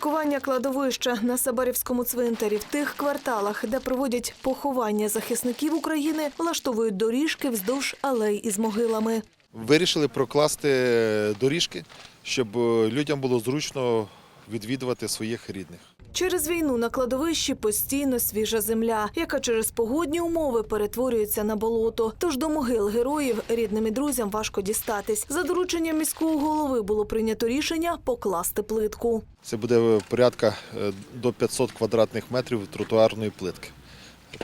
Святкування кладовища на Сабарівському цвинтарі в тих кварталах, де проводять поховання захисників України, влаштовують доріжки вздовж алей із могилами. Вирішили прокласти доріжки, щоб людям було зручно відвідувати своїх рідних. Через війну на кладовищі постійно свіжа земля, яка через погодні умови перетворюється на болото. Тож до могил героїв рідним і друзям важко дістатись. За дорученням міського голови було прийнято рішення покласти плитку. Це буде порядка е, до 500 квадратних метрів тротуарної плитки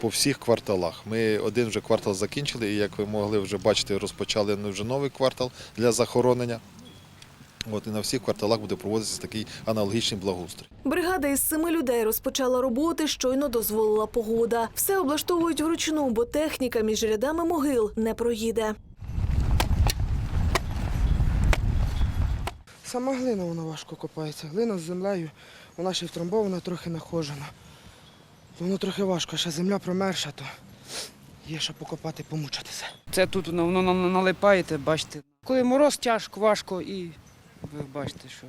по всіх кварталах. Ми один вже квартал закінчили, і як ви могли вже бачити, розпочали вже новий квартал для захоронення. От і на всіх кварталах буде проводитися такий аналогічний благоустрій. Бригада із семи людей розпочала роботи, щойно дозволила погода. Все облаштовують вручну, бо техніка між рядами могил не проїде. Сама глина вона важко копається. Глина з землею, вона ще й втрамбована, трохи нахожена. Воно трохи важко, ще земля промерша, то є що покопати, помучитися. Це тут воно, воно налипаєте, бачите. Коли мороз тяжко, важко і ви бачите, що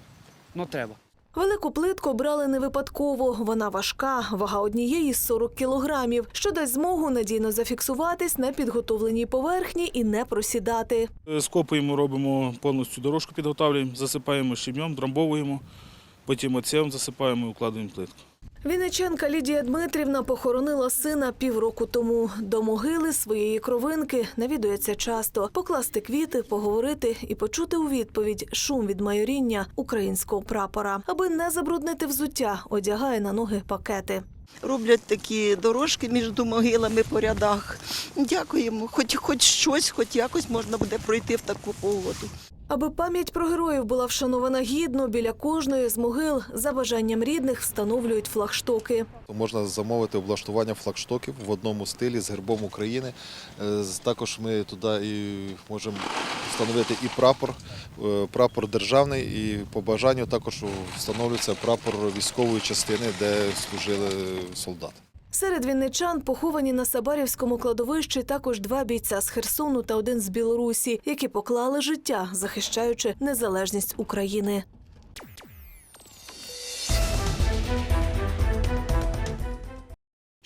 ну треба. Велику плитку брали не випадково. Вона важка, вага однієї 40 кілограмів, що дасть змогу надійно зафіксуватись на підготовленій поверхні і не просідати. Скопуємо, робимо повністю дорожку, підготовлюємо, засипаємо щебнем, драмбовуємо, потім оцем засипаємо і укладуємо плитку. Вінниченка Лідія Дмитрівна похоронила сина півроку тому. До могили своєї кровинки навідується часто покласти квіти, поговорити і почути у відповідь шум від майоріння українського прапора. Аби не забруднити взуття, одягає на ноги пакети. роблять такі дорожки між могилами по рядах. Дякуємо, хоч хоч щось, хоч якось можна буде пройти в таку погоду. Аби пам'ять про героїв була вшанована гідно, біля кожної з могил за бажанням рідних встановлюють флагштоки. Можна замовити облаштування флагштоків в одному стилі з гербом України. Е, Також ми туди можемо встановити і прапор, е, прапор державний, і по бажанню також встановлюється прапор військової частини, де служили солдати. Серед вінничан поховані на Сабарівському кладовищі також два бійця з Херсону та один з Білорусі, які поклали життя, захищаючи незалежність України. –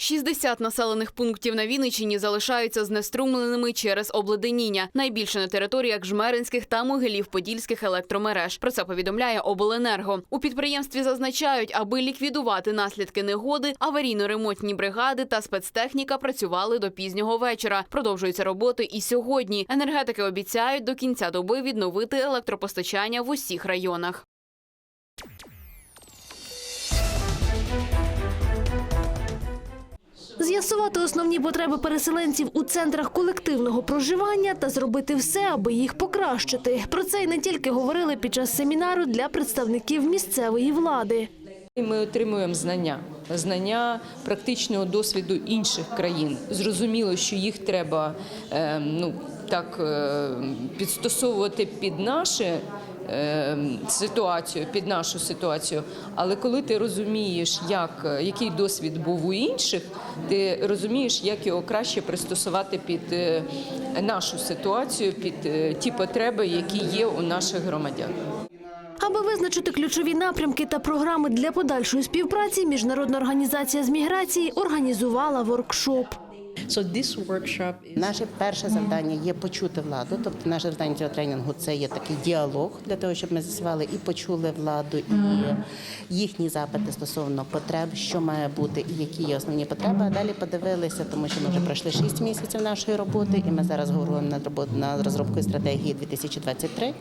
60 населених пунктів на Вінниччині залишаються знеструмленими через обледеніння. Найбільше на територіях Жмеринських та Могилів-Подільських електромереж. Про це повідомляє обленерго. У підприємстві зазначають, аби ліквідувати наслідки негоди, аварійно-ремонтні бригади та спецтехніка працювали до пізнього вечора. Продовжуються роботи і сьогодні. Енергетики обіцяють до кінця доби відновити електропостачання в усіх районах. З'ясувати основні потреби переселенців у центрах колективного проживання та зробити все, аби їх покращити. Про це й не тільки говорили під час семінару для представників місцевої влади. Ми отримуємо знання, знання практичного досвіду інших країн. Зрозуміло, що їх треба е, ну, так е, підстосовувати під наше. Е, Ситуацію під нашу ситуацію, але коли ти розумієш, як який досвід був у інших, ти розумієш, як його краще пристосувати під е, нашу ситуацію, під е, ті потреби, які є у наших громадян. Аби визначити ключові напрямки та програми для подальшої співпраці, міжнародна організація з міграції організувала воркшоп. Наше перше завдання є почути владу. Тобто, наше завдання цього тренінгу це є такий діалог для того, щоб ми з'ясували і почули владу, і їхні запити стосовно потреб, що має бути, і які є основні потреби. А далі подивилися, тому що ми вже пройшли 6 місяців нашої роботи, і ми зараз говоримо над роботою над розробкою стратегії 2023,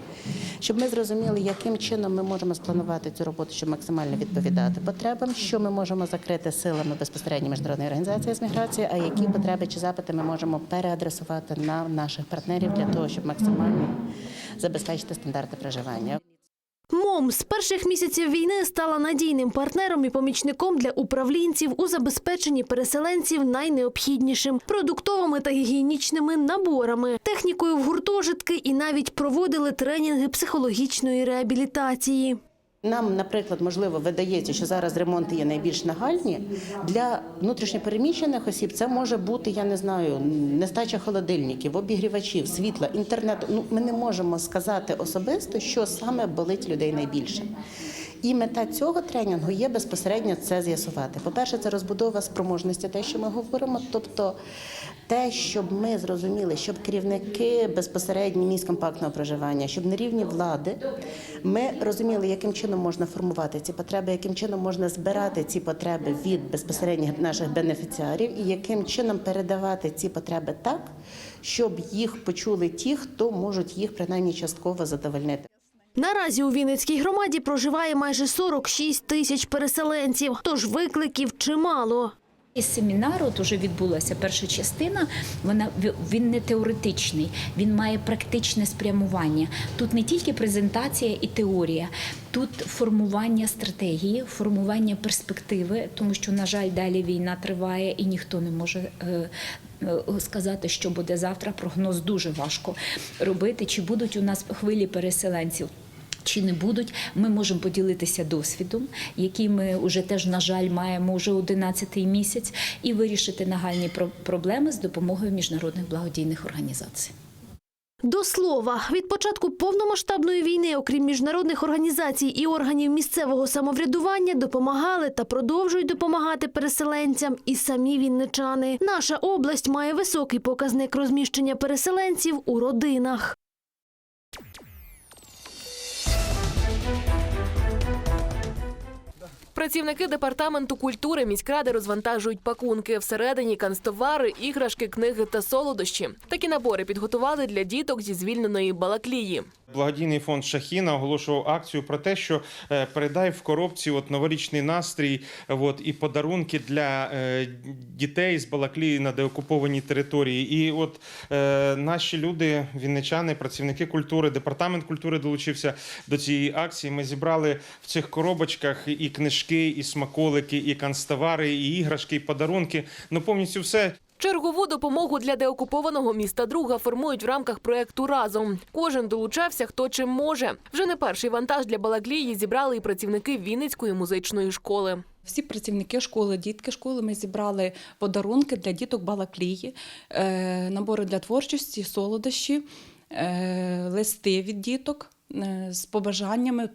щоб ми зрозуміли, яким чином ми можемо спланувати цю роботу, щоб максимально відповідати потребам, що ми можемо закрити силами безпосередньо міжнародної організації з міграції, а які потреби чи запити ми можемо переадресувати на наших партнерів для того, щоб максимально забезпечити стандарти проживання. МОМ з перших місяців війни стала надійним партнером і помічником для управлінців у забезпеченні переселенців найнеобхіднішим продуктовими та гігієнічними наборами, технікою в гуртожитки і навіть проводили тренінги психологічної реабілітації. Нам, наприклад, можливо, видається, що зараз ремонти є найбільш нагальні. Для внутрішньопереміщених осіб це може бути, я не знаю, нестача холодильників, обігрівачів, світла, інтернету. Ну, ми не можемо сказати особисто, що саме болить людей найбільше. І мета цього тренінгу є безпосередньо це з'ясувати. По-перше, це розбудова спроможності, те, що ми говоримо, тобто те, щоб ми зрозуміли, щоб керівники безпосередньо місць компактного проживання, щоб на рівні влади ми розуміли, яким чином можна формувати ці потреби, яким чином можна збирати ці потреби від безпосередніх наших бенефіціарів, і яким чином передавати ці потреби так, щоб їх почули ті, хто можуть їх принаймні частково задовольнити. Наразі у Вінницькій громаді проживає майже 46 тисяч переселенців, тож викликів чимало. Із семінару от відбулася перша частина. Вона він не теоретичний, він має практичне спрямування. Тут не тільки презентація і теорія, тут формування стратегії, формування перспективи, тому що, на жаль, далі війна триває і ніхто не може. Е, Сказати, що буде завтра, прогноз дуже важко робити. Чи будуть у нас хвилі переселенців? Чи не будуть, ми можемо поділитися досвідом, який ми вже теж, на жаль, маємо вже 11-й місяць, і вирішити нагальні про- проблеми з допомогою міжнародних благодійних організацій. До слова, від початку повномасштабної війни, окрім міжнародних організацій і органів місцевого самоврядування, допомагали та продовжують допомагати переселенцям і самі вінничани. Наша область має високий показник розміщення переселенців у родинах. Працівники департаменту культури міськради розвантажують пакунки. Всередині канцтовари, іграшки, книги та солодощі. Такі набори підготували для діток зі звільненої Балаклії. Благодійний фонд Шахіна оголошував акцію про те, що е, передай в коробці от новорічний настрій, от і подарунки для е, дітей з Балаклії на деокупованій території. І от е, наші люди, вінничани, працівники культури, департамент культури долучився до цієї акції. Ми зібрали в цих коробочках і книжки, і смаколики, і канцтовари, і іграшки, і подарунки. Ну повністю все. Чергову допомогу для деокупованого міста друга формують в рамках проекту разом. Кожен долучався, хто чим може. Вже не перший вантаж для Балаклії зібрали і працівники Вінницької музичної школи. Всі працівники школи, дітки школи, ми зібрали подарунки для діток Балаклії, е, набори для творчості, солодощі, е, листи від діток е, з побажаннями,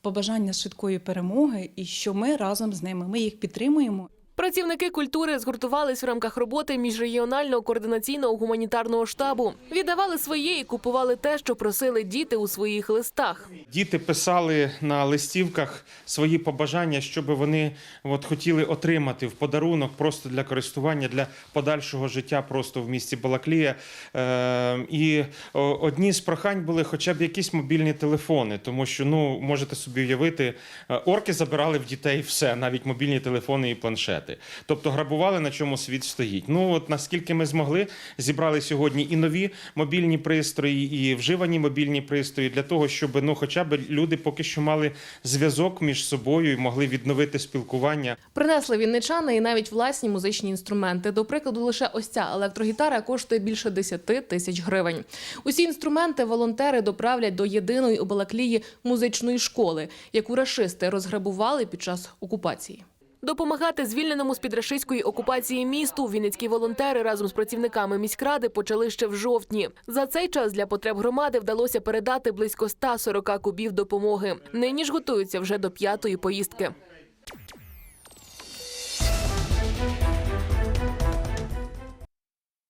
побажання швидкої перемоги, і що ми разом з ними. Ми їх підтримуємо. Працівники культури згуртувались в рамках роботи міжрегіонального координаційного гуманітарного штабу. Віддавали своє і купували те, що просили діти у своїх листах. Діти писали на листівках свої побажання, що би вони от, хотіли отримати в подарунок просто для користування, для подальшого життя просто в місті Балаклія. Е, і одні з прохань були хоча б якісь мобільні телефони, тому що ну можете собі уявити, е, орки забирали в дітей все, навіть мобільні телефони і планшети. Тобто грабували на чому світ стоїть. Ну от наскільки ми змогли, зібрали сьогодні і нові мобільні пристрої, і вживані мобільні пристрої для того, щоб ну, хоча б люди поки що мали зв'язок між собою і могли відновити спілкування. Принесли вінничани і навіть власні музичні інструменти. До прикладу, лише ось ця електрогітара коштує більше 10 тисяч гривень. Усі інструменти волонтери доправлять до єдиної у Балаклії музичної школи, яку рашисти розграбували під час окупації. Допомагати звільненому з під окупації місту вінницькі волонтери разом з працівниками міськради почали ще в жовтні. За цей час для потреб громади вдалося передати близько 140 кубів допомоги. Нині ж готуються вже до п'ятої поїздки.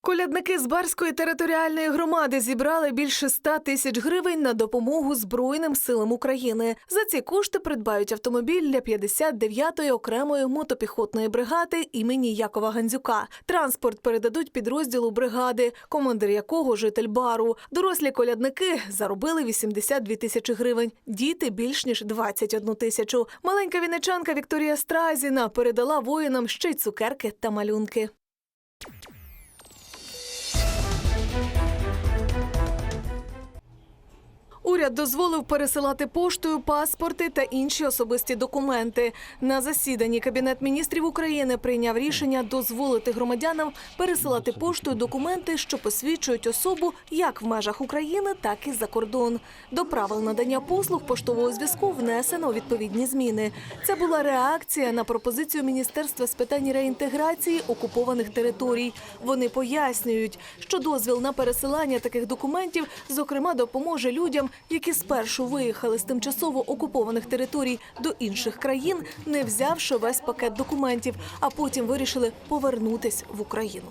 Колядники з Барської територіальної громади зібрали більше 100 тисяч гривень на допомогу Збройним силам України. За ці кошти придбають автомобіль для 59-ї окремої мотопіхотної бригади імені Якова Гандзюка. Транспорт передадуть підрозділу бригади, командир якого житель бару. Дорослі колядники заробили 82 тисячі гривень, діти більш ніж 21 тисячу. Маленька вінничанка Вікторія Стразіна передала воїнам ще й цукерки та малюнки. Уряд дозволив пересилати поштою паспорти та інші особисті документи. На засіданні Кабінет міністрів України прийняв рішення дозволити громадянам пересилати поштою документи, що посвідчують особу як в межах України, так і за кордон. До правил надання послуг поштового зв'язку внесено відповідні зміни. Це була реакція на пропозицію Міністерства з питань реінтеграції окупованих територій. Вони пояснюють, що дозвіл на пересилання таких документів, зокрема, допоможе людям, які спершу виїхали з тимчасово окупованих територій до інших країн, не взявши весь пакет документів, а потім вирішили повернутись в Україну.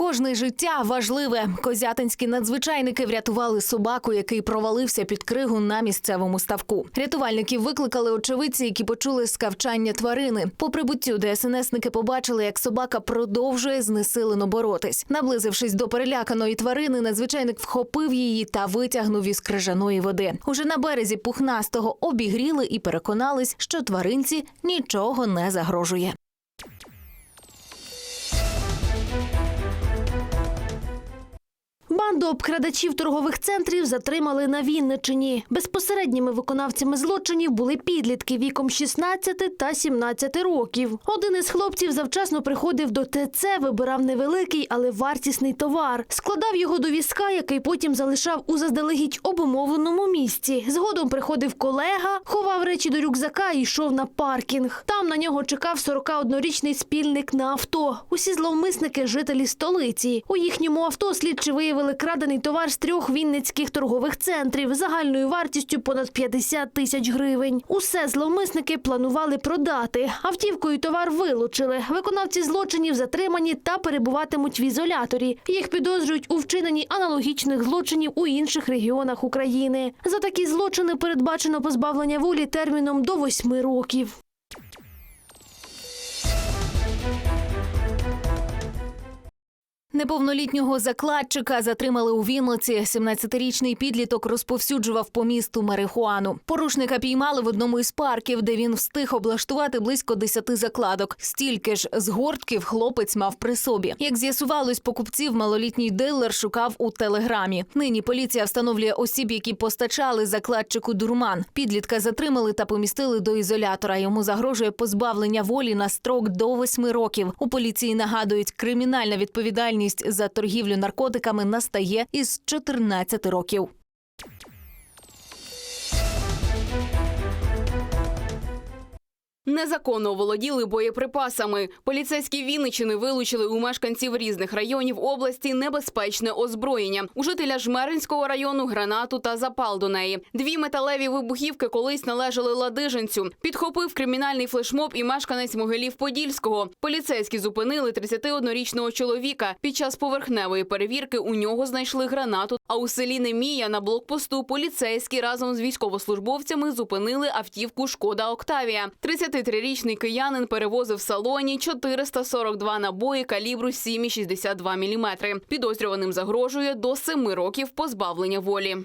Кожне життя важливе. Козятинські надзвичайники врятували собаку, який провалився під кригу на місцевому ставку. Рятувальників викликали очевидці, які почули скавчання тварини. По прибуттю ДСНСники побачили, як собака продовжує знесилено боротись. Наблизившись до переляканої тварини, надзвичайник вхопив її та витягнув із крижаної води. Уже на березі пухнастого обігріли і переконались, що тваринці нічого не загрожує. Банду обкрадачів торгових центрів затримали на Вінничині. Безпосередніми виконавцями злочинів були підлітки віком 16 та 17 років. Один із хлопців завчасно приходив до ТЦ, вибирав невеликий, але вартісний товар. Складав його до візка, який потім залишав у заздалегідь обумовленому місці. Згодом приходив колега, ховав речі до рюкзака і йшов на паркінг. Там на нього чекав 41-річний спільник на авто. Усі зловмисники жителі столиці. У їхньому авто слідчі виявили крадений товар з трьох вінницьких торгових центрів загальною вартістю понад 50 тисяч гривень. Усе зловмисники планували продати. Автівкою товар вилучили. Виконавці злочинів затримані та перебуватимуть в ізоляторі. Їх підозрюють у вчиненні аналогічних злочинів у інших регіонах України. За такі злочини передбачено позбавлення волі терміном до восьми років. Неповнолітнього закладчика затримали у Вінниці. 17-річний підліток розповсюджував по місту марихуану. Порушника піймали в одному із парків, де він встиг облаштувати близько 10 закладок. Стільки ж згортків хлопець мав при собі. Як з'ясувалось, покупців малолітній дилер шукав у телеграмі. Нині поліція встановлює осіб, які постачали закладчику дурман. Підлітка затримали та помістили до ізолятора. Йому загрожує позбавлення волі на строк до 8 років. У поліції нагадують, кримінальна відповідальність за торгівлю наркотиками настає із 14 років. Незаконно оволоділи боєприпасами. Поліцейські Вінничини вилучили у мешканців різних районів області небезпечне озброєння. У жителя Жмеринського району гранату та запал до неї. Дві металеві вибухівки колись належали ладиженцю. Підхопив кримінальний флешмоб і мешканець Могилів-Подільського. Поліцейські зупинили 31-річного чоловіка. Під час поверхневої перевірки у нього знайшли гранату. А у селі Немія на блокпосту поліцейські разом з військовослужбовцями зупинили автівку Шкода Октавія. 33-річний киянин перевозив в салоні 442 набої калібру 7,62 мм. Підозрюваним загрожує до 7 років позбавлення волі.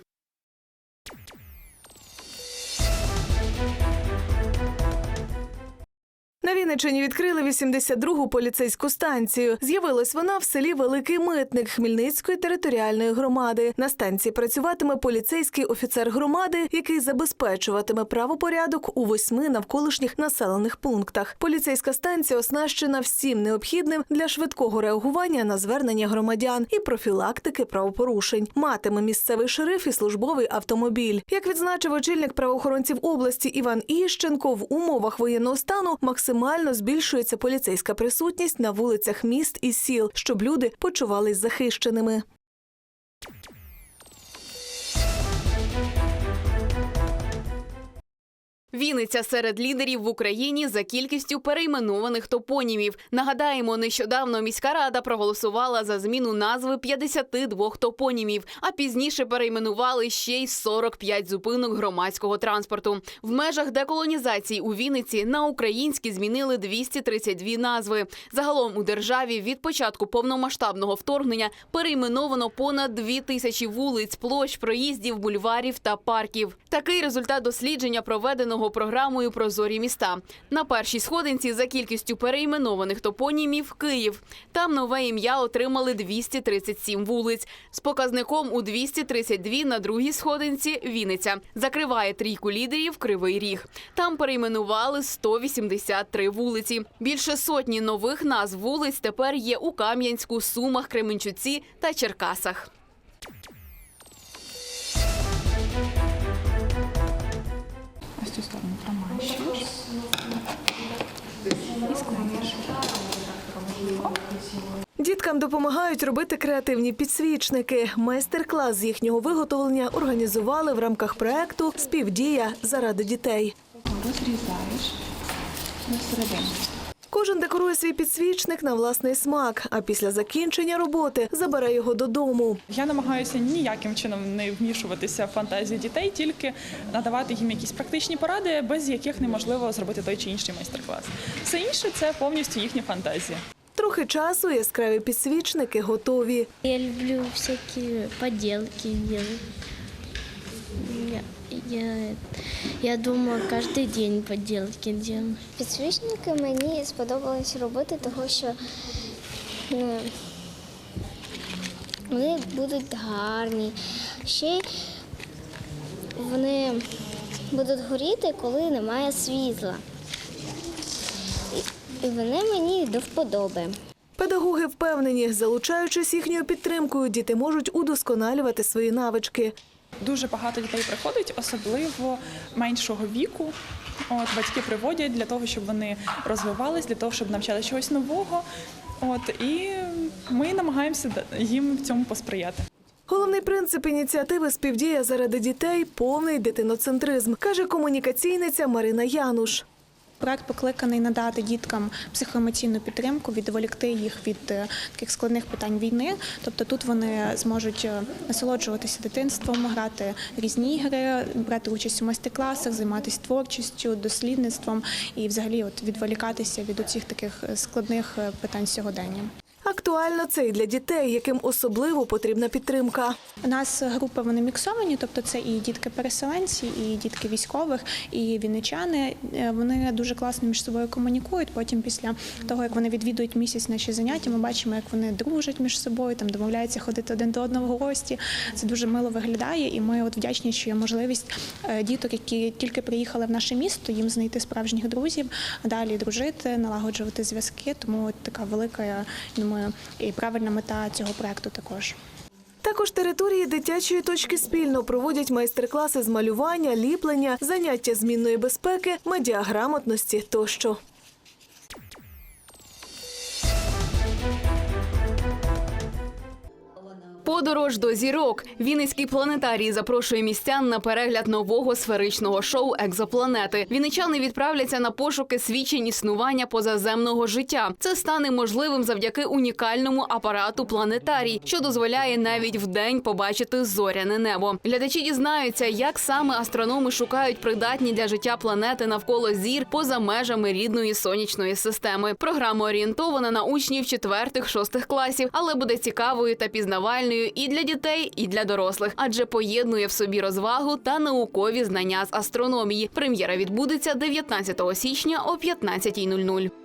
Вінниччині відкрили 82-гу поліцейську станцію. З'явилась вона в селі Великий Митник Хмельницької територіальної громади. На станції працюватиме поліцейський офіцер громади, який забезпечуватиме правопорядок у восьми навколишніх населених пунктах. Поліцейська станція оснащена всім необхідним для швидкого реагування на звернення громадян і профілактики правопорушень. Матиме місцевий шериф і службовий автомобіль. Як відзначив очільник правоохоронців області Іван Іщенко, в умовах воєнного стану максимально збільшується поліцейська присутність на вулицях міст і сіл, щоб люди почувались захищеними. Вінниця серед лідерів в Україні за кількістю перейменованих топонімів. Нагадаємо, нещодавно міська рада проголосувала за зміну назви 52 топонімів, а пізніше перейменували ще й 45 зупинок громадського транспорту. В межах деколонізації у Вінниці на українські змінили 232 назви. Загалом у державі від початку повномасштабного вторгнення перейменовано понад 2 тисячі вулиць, площ, проїздів, бульварів та парків. Такий результат дослідження проведеного програмою Прозорі міста. На першій сходинці за кількістю перейменованих топонімів Київ. Там нове ім'я отримали 237 вулиць з показником у 232 на другій сходинці Вінниця. Закриває трійку лідерів Кривий Ріг. Там перейменували 183 вулиці. Більше сотні нових назв вулиць тепер є у Кам'янську, Сумах, Кременчуці та Черкасах. Діткам допомагають робити креативні підсвічники. Майстер-клас з їхнього виготовлення організували в рамках проекту Співдія заради дітей. Розрізаєш на середину. Кожен декорує свій підсвічник на власний смак, а після закінчення роботи забере його додому. Я намагаюся ніяким чином не вмішуватися в фантазію дітей, тільки надавати їм якісь практичні поради, без яких неможливо зробити той чи інший майстер-клас. Все інше це повністю їхня фантазія. Трохи часу яскраві підсвічники готові. Я люблю всякие поделки делать. Я, я, я думаю, кожен день поделки делаю. Підсвічники мені сподобалось робити, тому що ну, вони будуть гарні. Ще вони будуть горіти, коли немає світла. І, вони мені до вподоби. Педагоги впевнені, залучаючись їхньою підтримкою, діти можуть удосконалювати свої навички. Дуже багато дітей приходить, особливо меншого віку. От батьки приводять для того, щоб вони розвивались, для того, щоб навчали чогось нового. От і ми намагаємося їм в цьому посприяти. Головний принцип ініціативи співдія заради дітей повний дитиноцентризм, каже комунікаційниця Марина Януш. Проект покликаний надати діткам психоемоційну підтримку, відволікти їх від е, таких складних питань війни. Тобто тут вони зможуть е, насолоджуватися дитинством, грати різні ігри, брати участь у майстер-класах, займатися творчістю, дослідництвом і взагалі от відволікатися від усіх таких е, складних питань сьогодення. Актуально це і для дітей, яким особливо потрібна підтримка. У нас групи вони міксовані, тобто це і дітки-переселенці, і дітки військових, і вінничани. Е, Вони дуже класно між собою комунікують. Потім, після того як вони відвідують місяць наші заняття, ми бачимо, як вони дружать між собою, там домовляються ходити один до одного в гості. Це дуже мило виглядає, і ми от вдячні, що є можливість е, діток, які тільки приїхали в наше місто, їм знайти справжніх друзів, далі дружити, налагоджувати зв'язки. Тому от така велика, я думаю, і правильна мета цього проекту також. Також території дитячої точки спільно проводять майстер-класи з малювання, ліплення, заняття змінної безпеки, медіаграмотності тощо. Подорож до зірок. Вінницький планетарій запрошує містян на перегляд нового сферичного шоу Екзопланети. Вінничани відправляться на пошуки свідчень існування позаземного життя. Це стане можливим завдяки унікальному апарату планетарій, що дозволяє навіть вдень побачити зоряне небо. Глядачі дізнаються, як саме астрономи шукають придатні для життя планети навколо зір поза межами рідної сонячної системи. Програма орієнтована на учнів четвертих-шостих класів, але буде цікавою та пізнавальною і для дітей, і для дорослих, адже поєднує в собі розвагу та наукові знання з астрономії. Прем'єра відбудеться 19 січня о 15.00.